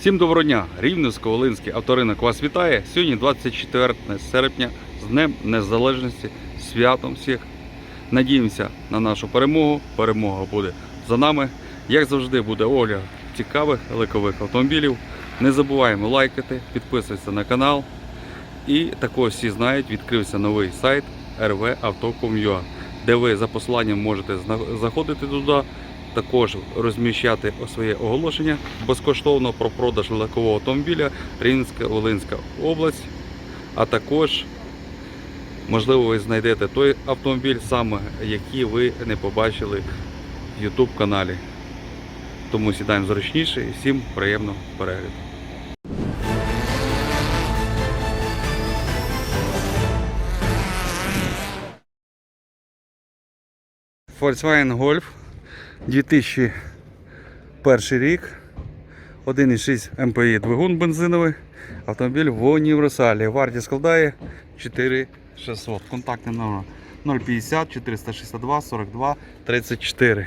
Всім доброго дня! Рівненсько-Волинський авторинок вас вітає. Сьогодні 24 серпня з Днем Незалежності, святом всіх. Надіємося на нашу перемогу. Перемога буде за нами. Як завжди, буде огляд цікавих легкових автомобілів. Не забуваємо лайкати, підписуватися на канал. І також всі знають, відкрився новий сайт rvauto.com.ua, де ви за посиланням можете заходити туди, також розміщати своє оголошення безкоштовно про продаж легкового автомобіля Рівненська Волинська область, а також можливо ви знайдете той автомобіль, саме який ви не побачили в YouTube каналі. Тому сідаємо зручніше і всім приємного перегляду. Volkswagen Golf 2001 рік. 1,6 МПІ двигун бензиновий. Автомобіль в універсалі. Вартість складає 4600. Контактний номер 050 462 42 34.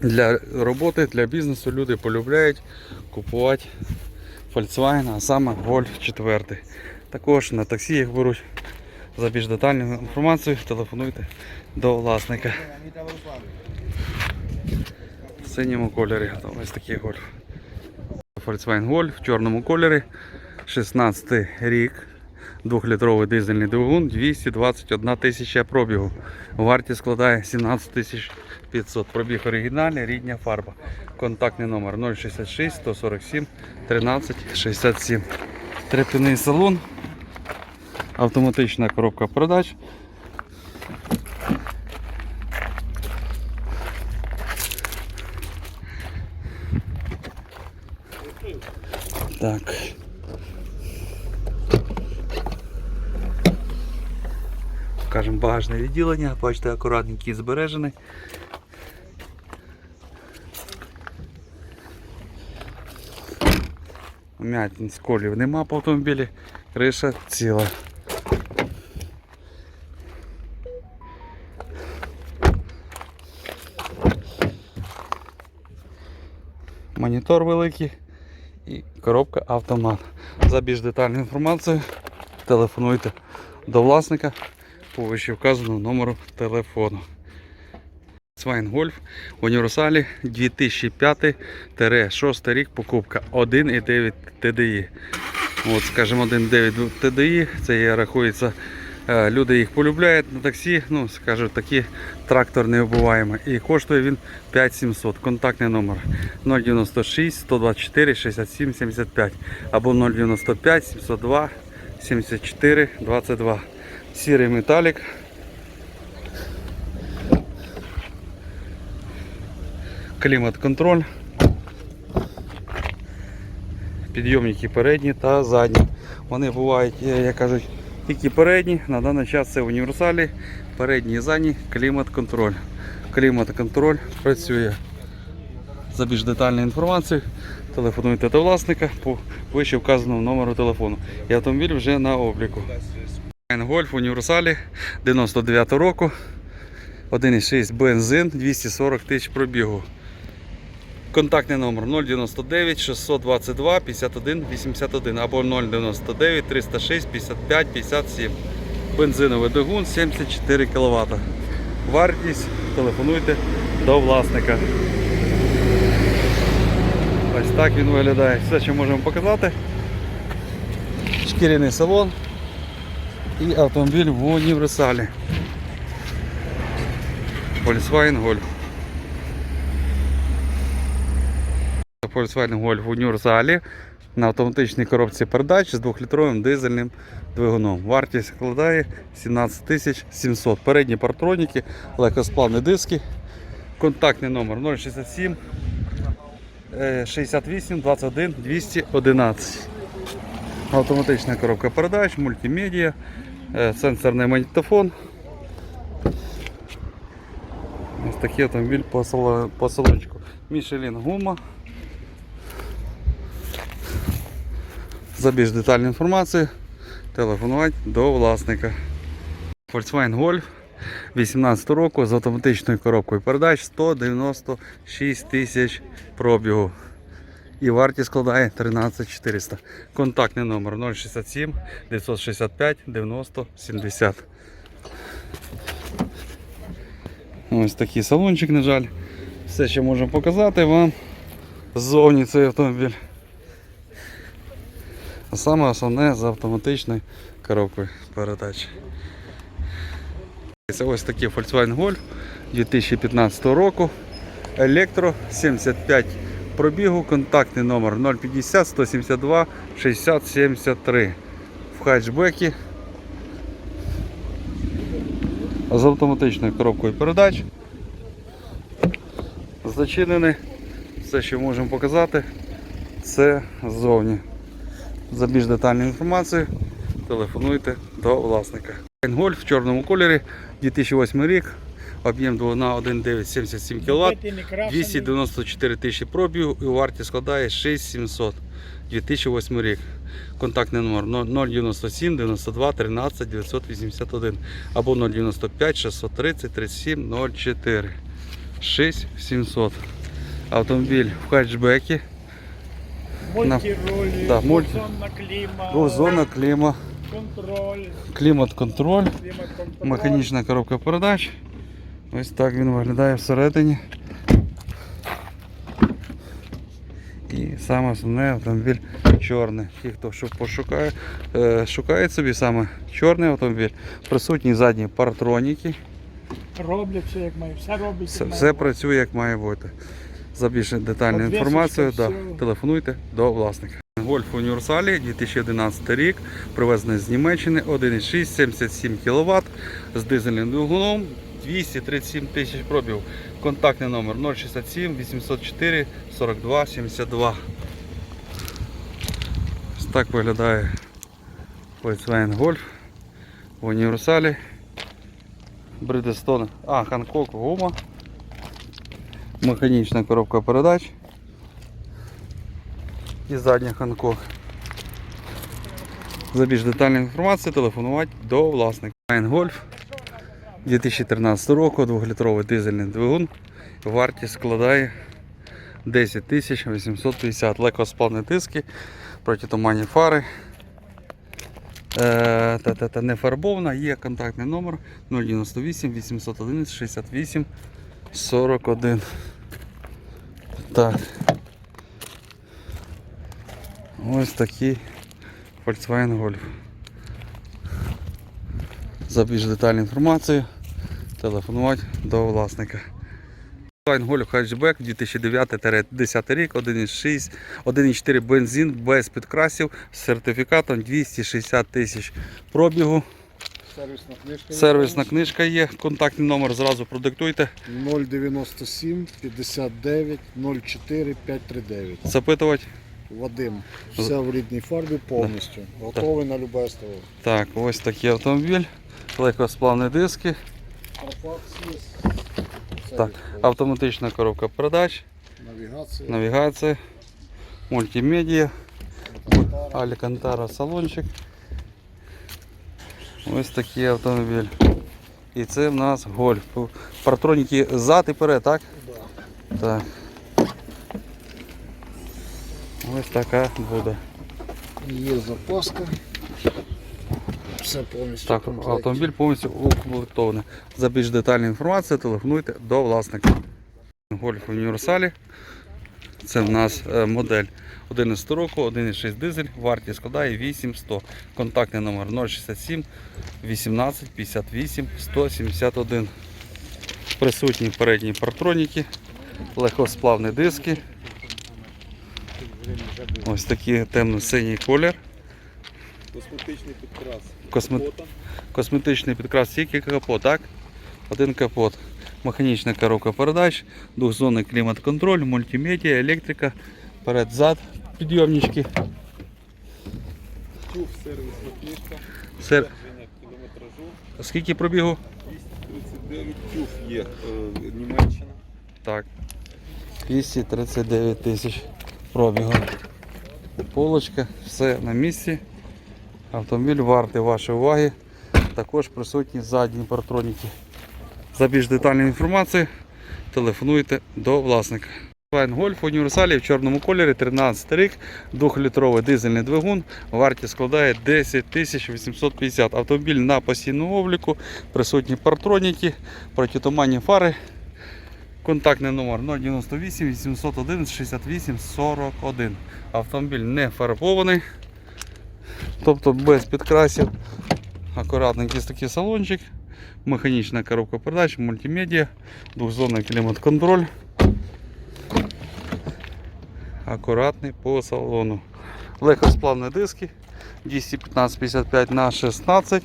Для роботи, для бізнесу люди полюбляють купувати Volkswagen, а саме Golf 4. Також на таксі їх беруть. За більш детальну інформацію телефонуйте до власника. В синьому кольорі. Ось такий гольф. Volkswagen Golf в чорному кольорі. 16 рік. Двохлітровий дизельний двигун, 221 тисяча пробігу. Вартість складає 17 тисяч 500. Пробіг оригінальний, рідня фарба. Контактний номер 066 147 13 67. Треп'яний салон. Автоматична коробка передач. Так. Покажемо багажне відділення. Бачите, акуратненький збережений. М'ятин сколів нема по автомобілі, криша ціла. Монітор великий і коробка автомат. За більш детальну інформацію телефонуйте до власника по вище вказаному номеру телефону. Свайн Гольф в універсалі 2005-6 рік покупка 1,9 TDI. От, скажімо, 1,9 TDI, це є, рахується, е, люди їх полюбляють на таксі, ну, скажу, такі трактор необуваємий. І коштує він 5700. Контактний номер 096 124 67 75 або 095 702 74 22. Сірий металік. Клімат-контроль, підйомники передні та задні. Вони бувають, е, як кажуть, тільки передні, на даний час це універсалі, передні і задні, клімат-контроль. Клімат-контроль працює. За більш детальною інформацією телефонуйте до власника по вище вказаному номеру телефону. І автомобіль вже на обліку. Гольф універсалі 99 року. 1,6 бензин, 240 тисяч пробігу. Контактний номер 099 622 51 81 або 099 306 55 57. Бензиновий двигун 74 кВт. Вартість телефонуйте до власника. Ось так він виглядає. Все, що можемо показати. Шкіряний салон і автомобіль в універсалі. Volkswagen Golf. Volkswagen Golf в універсалі на автоматичній коробці передач з 2-літровим дизельним двигуном. Вартість складає 17 700. Передні партроніки, легкосплавні диски. Контактний номер 067 е, 68 21 211. Автоматична коробка передач, мультимедіа, е, сенсорний магнітофон. Ось такий автомобіль по салончику. Мішелін гума. За більш детальну інформацію телефонувати до власника. Volkswagen Golf 18 року з автоматичною коробкою передач 196 тисяч пробігу. І вартість складає 13 400. Контактний номер 067 965 90 70. Ось такий салончик, на жаль. Все, що можемо показати вам ззовні цей автомобіль. А саме основне з автоматичною коробкою передач. Це ось такий Volkswagen Golf 2015 року. Електро 75 пробігу, контактний номер 050 172 60 73. В хатчбекі. З автоматичною коробкою передач. Зачинений. Все, що можемо показати, це ззовні. За більш детальну інформацію телефонуйте до власника. Гольф в чорному кольорі 2008 рік, об'єм двигуна 1,977 кВт, 294 тисячі пробігу і вартість складає 6700 2008 рік. Контактний номер 097 92 13 981 або 095 630 37 04 6700. Автомобіль в хатчбекі, Мультиролі, Да, мульти- двохзонна кліма, двохзонна кліма, контроль, клімат-контроль. клімат-контроль. Механічна коробка передач. Ось так він виглядає всередині. І саме основне автомобіль чорний. Ті, хто пошукає, е, шукає собі саме чорний автомобіль, присутні задні партроніки. Роблять все як має, все робить. Все, як все має. працює як має бути. За більш детальну інформацію да, телефонуйте до власника. Гольф універсалі 2011 рік, привезений з Німеччини, 1,6, 77 кВт з дизельним двигуном, 237 тисяч пробігів. Контактний номер 067 804 42 72. Ось так виглядає Volkswagen Golf в універсалі. Bridgestone, а, Hancock гума. Механічна коробка передач. І задня Hancock. За більш детальну інформацію телефонувати до власника. Golf 2013 року, 2-літровий дизельний двигун. Вартість складає 10 тисяч 850 легкосплавні диски, протитуманні фари. Е, та, та, та не фарбована, є контактний номер 098 811 68 41. Так. Ось такий Volkswagen Golf. За більш детальну інформацію телефонувати до власника. Volkswagen Golf Hatchback 2009-10 рік, 1,6, 1,4 бензин без підкрасів з сертифікатом 260 тисяч пробігу. Сервісна книжка. Сервісна книжка є, контактний номер зразу продиктуйте. 097 59 04 539. Запитувати. Вадим. Все в рідній фарбі повністю. Готовий на любе СТО. Так, ось такий автомобіль. Легкосплавні диски. Так, автоматична коробка передач, Навігація. навігація, мультимедіа, Алькантара салончик. Ось такий автомобіль. І це в нас гольф. Партроніки зад і перед, так? Так. Ось така буде. Є запаска. Все повністю. Так, в автомобіль повністю укомплектований. За більш детальну інформацію телефонуйте до власника. Гольф універсалі. Це в нас е, модель 11 року, 1,6 дизель, вартість складає 8100. Контактний номер 067 18 58 171. Присутні передні партроніки, легкосплавні диски. Ось такий темно-синій колір. Косметичний підкрас. Косме... Косметичний підкрас тільки капот, так? Один капот. Механічна коробка передач, двохзонний клімат-контроль, мультимедіа, електрика, перед-зад, підйомнички. Тюф, сервісна книжка. Сер... Скільки пробігу? 239 тюф є. Е, Німеччина. Так. 239 тисяч пробігу. Полочка, все на місці. Автомобіль вартий вашої уваги. Також присутні задні партроніки. За більш детальною інформацією телефонуйте до власника. Golf універсалі в чорному кольорі 13 рік, 2-літровий дизельний двигун, вартість складає 10 850. Автомобіль на постійному обліку, присутні партроніки, протитуманні фари. Контактний номер 098 801 68 41. Автомобіль не фарбований, тобто без підкрасів. Акуратненький такий салончик, механічна коробка передач, мультимедіа, двохзонний клімат-контроль. Акуратний по салону. Легкосплавні диски 215-55 на 16.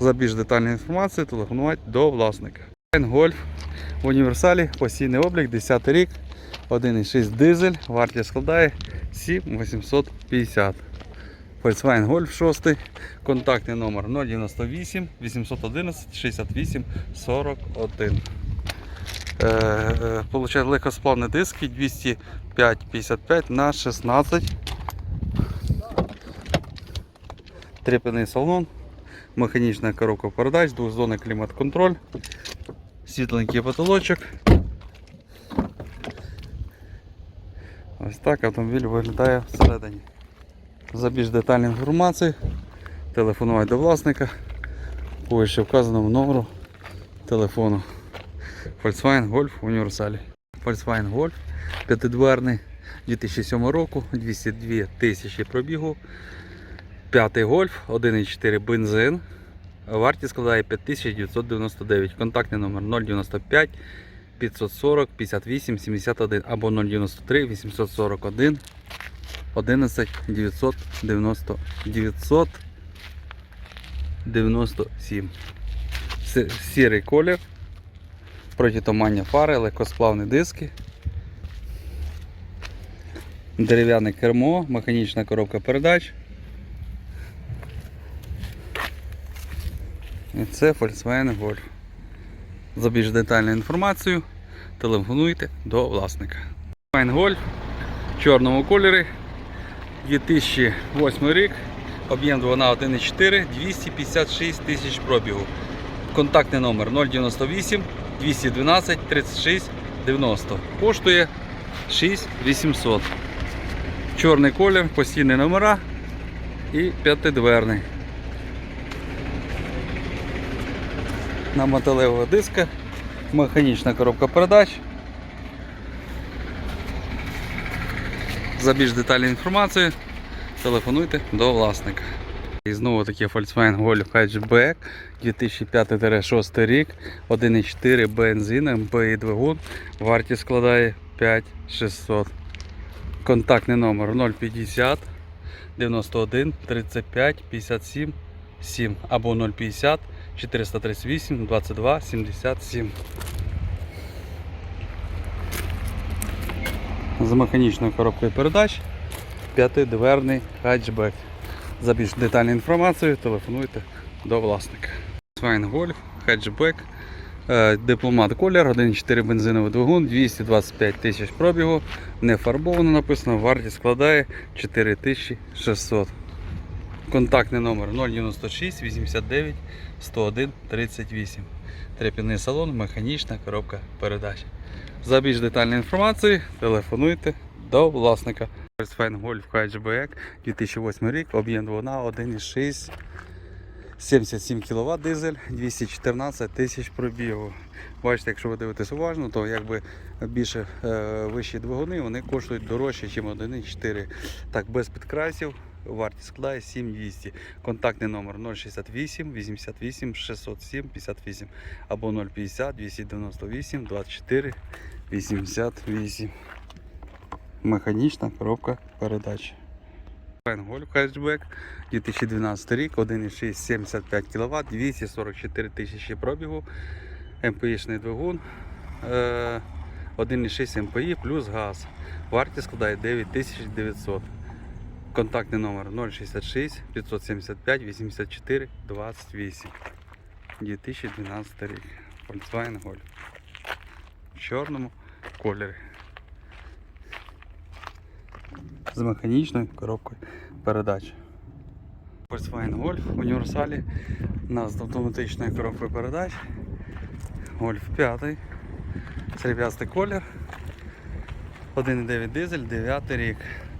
За більш детальну інформацію телефонувати до власника. Гольф в універсалі, постійний облік, 10 рік, 1,6 дизель, вартість складає 7850. Volkswagen Golf 6, контактний номер 098 811 68 41. Е, е, Получає легкосплавні диски 205-55 на 16. Трепений салон, механічна коробка передач, двохзонний клімат-контроль, світленький потолочок. Ось так автомобіль виглядає всередині. За більш детальну інформацію телефонувати до власника по вище вказаному номеру телефону. Volkswagen Golf універсалі. Volkswagen Golf п'ятидверний 2007 року, 202 тисячі пробігу. П'ятий Golf, 1,4 бензин. Вартість складає 5999. Контактний номер 095 540 58 71 або 093 841 11 990 997. Сірий колір протитуманні фари, легкосплавні диски, дерев'яне кермо, механічна коробка передач. І це Volkswagen Golf. За більш детальною інформацією телефонуйте до власника. Volkswagen Golf в чорному кольорі 2008 рік, об'єм двигуна 1,4, 256 тисяч пробігу. Контактний номер 098 212 36 90. Коштує 6800. Чорний колір, постійні номера і п'ятидверний. На металевого диска, механічна коробка передач. За більш детальну інформацію телефонуйте до власника. І знову таки Volkswagen Golf Hatchback 2005-6 рік, 1,4 бензин, МПІ двигун, вартість складає 5600. Контактний номер 050 91 35 57 7 або 050 438 22 77. З механічною коробкою передач п'ятидверний хатчбек. За більш детальну інформацію телефонуйте до власника. Golf, хетчбек, е, дипломат колір, 1,4 бензиновий двигун, 225 тисяч пробігу, не фарбовано написано, вартість складає 4600. Контактний номер 096 89 101 38. Треп'яний салон, механічна коробка передач. За більш детальну інформацію телефонуйте до власника. Volkswagen Golf Hatchback 2008 рік, об'єм двигуна 1,6, 77 кВт дизель, 214 тисяч пробігу. Бачите, якщо ви дивитесь уважно, то якби більше е, вищі двигуни вони коштують дорожче, ніж 1,4. Так, без підкрасів. Вартість складає 7200. Контактний номер 068 88 607 58 або 050 298 24 88. Механічна коробка передач. Golf Hatchback 2012 рік, 1,6 75 кВт, 244 тисячі пробігу, МПІшний двигун, е, 1,6 МПІ плюс газ. Вартість складає 9900. Контактний номер 066 575 84 28. 2012 рік. Volkswagen Golf. В чорному кольорі. з механічною коробкою передач. Volkswagen Golf в універсалі. У нас з автоматичною коробкою передач. Golf 5. Серебрястий колір. 1,9 дизель, 9 рік.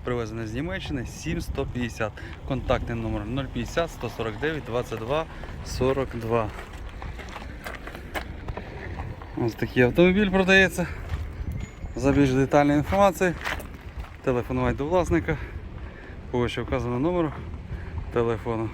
Привезений з Німеччини 7150. Контактний номер 050 149 22 42. Ось такий автомобіль продається. За більш детальною інформацією телефонувати до власника по вище вказаному номеру телефону.